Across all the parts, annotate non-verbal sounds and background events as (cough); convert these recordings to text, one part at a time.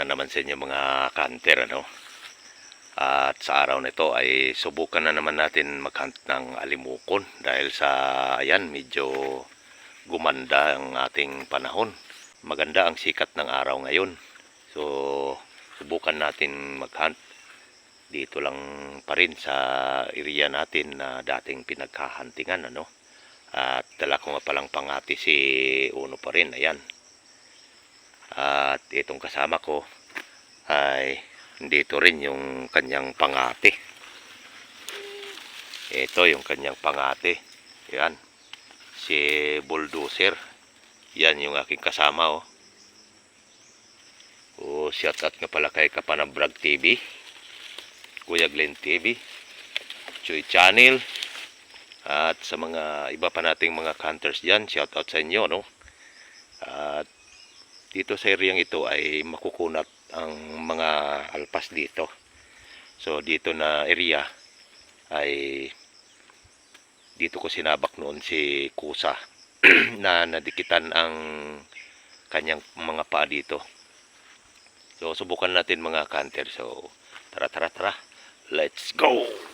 na naman sa inyo mga kanter, ano? At sa araw nito ay subukan na naman natin maghunt ng alimukon dahil sa, ayan, medyo gumanda ang ating panahon. Maganda ang sikat ng araw ngayon. So, subukan natin maghunt dito lang pa rin sa area natin na dating pinagkahantingan, ano? At dala ko nga palang pangati si Uno pa rin, ayan. At itong kasama ko ay dito rin yung kanyang pangate. Ito yung kanyang pangate. Yan. Si Bulldozer. Yan yung aking kasama oh. Oh, shout out nga pala kay Kapanang Brag TV. Kuya Glenn TV. Choy Channel. At sa mga iba pa nating mga hunters dyan, shout out sa inyo, no? At dito sa area ito ay makukunat ang mga alpas dito. So dito na area ay dito ko sinabak noon si Kusa (clears throat) na nadikitan ang kanyang mga paa dito. So subukan natin mga kanter. So tara tara tara. Let's go!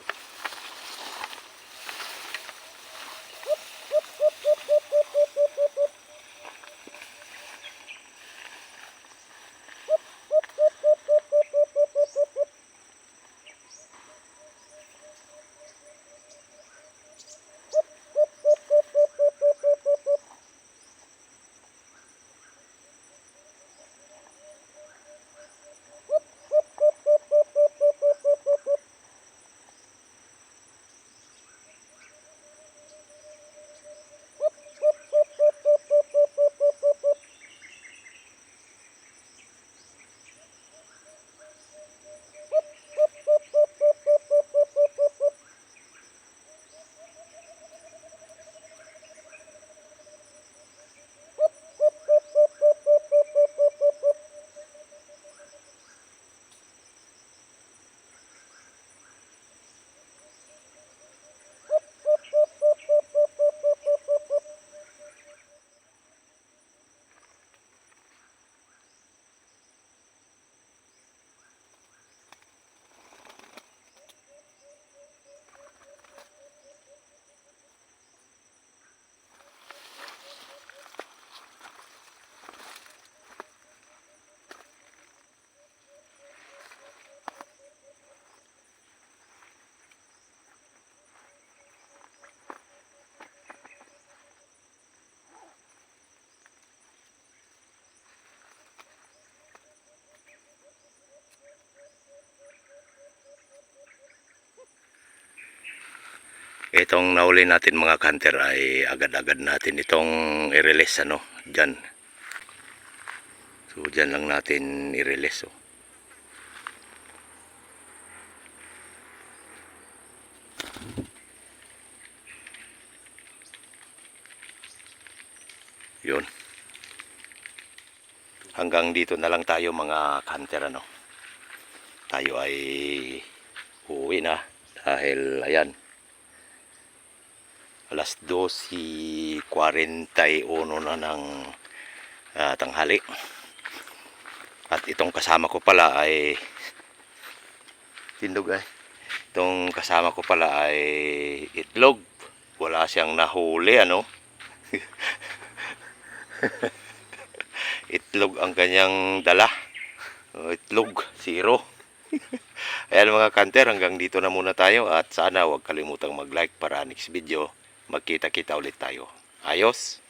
Itong nahuli natin mga kanter ay agad-agad natin itong i-release ano, dyan. So dyan lang natin i-release oh. Yun. Hanggang dito na lang tayo mga kanter ano. Tayo ay uuwi na dahil ayan alas 12.41 na ng ah, tanghali. At itong kasama ko pala ay tindog ay. Itong kasama ko pala ay itlog. Wala siyang nahuli ano. (laughs) itlog ang kanyang dala. Oh, Itlog, zero. (laughs) Ayan mga kanter, hanggang dito na muna tayo at sana huwag kalimutang mag-like para next video magkita-kita ulit tayo. Ayos!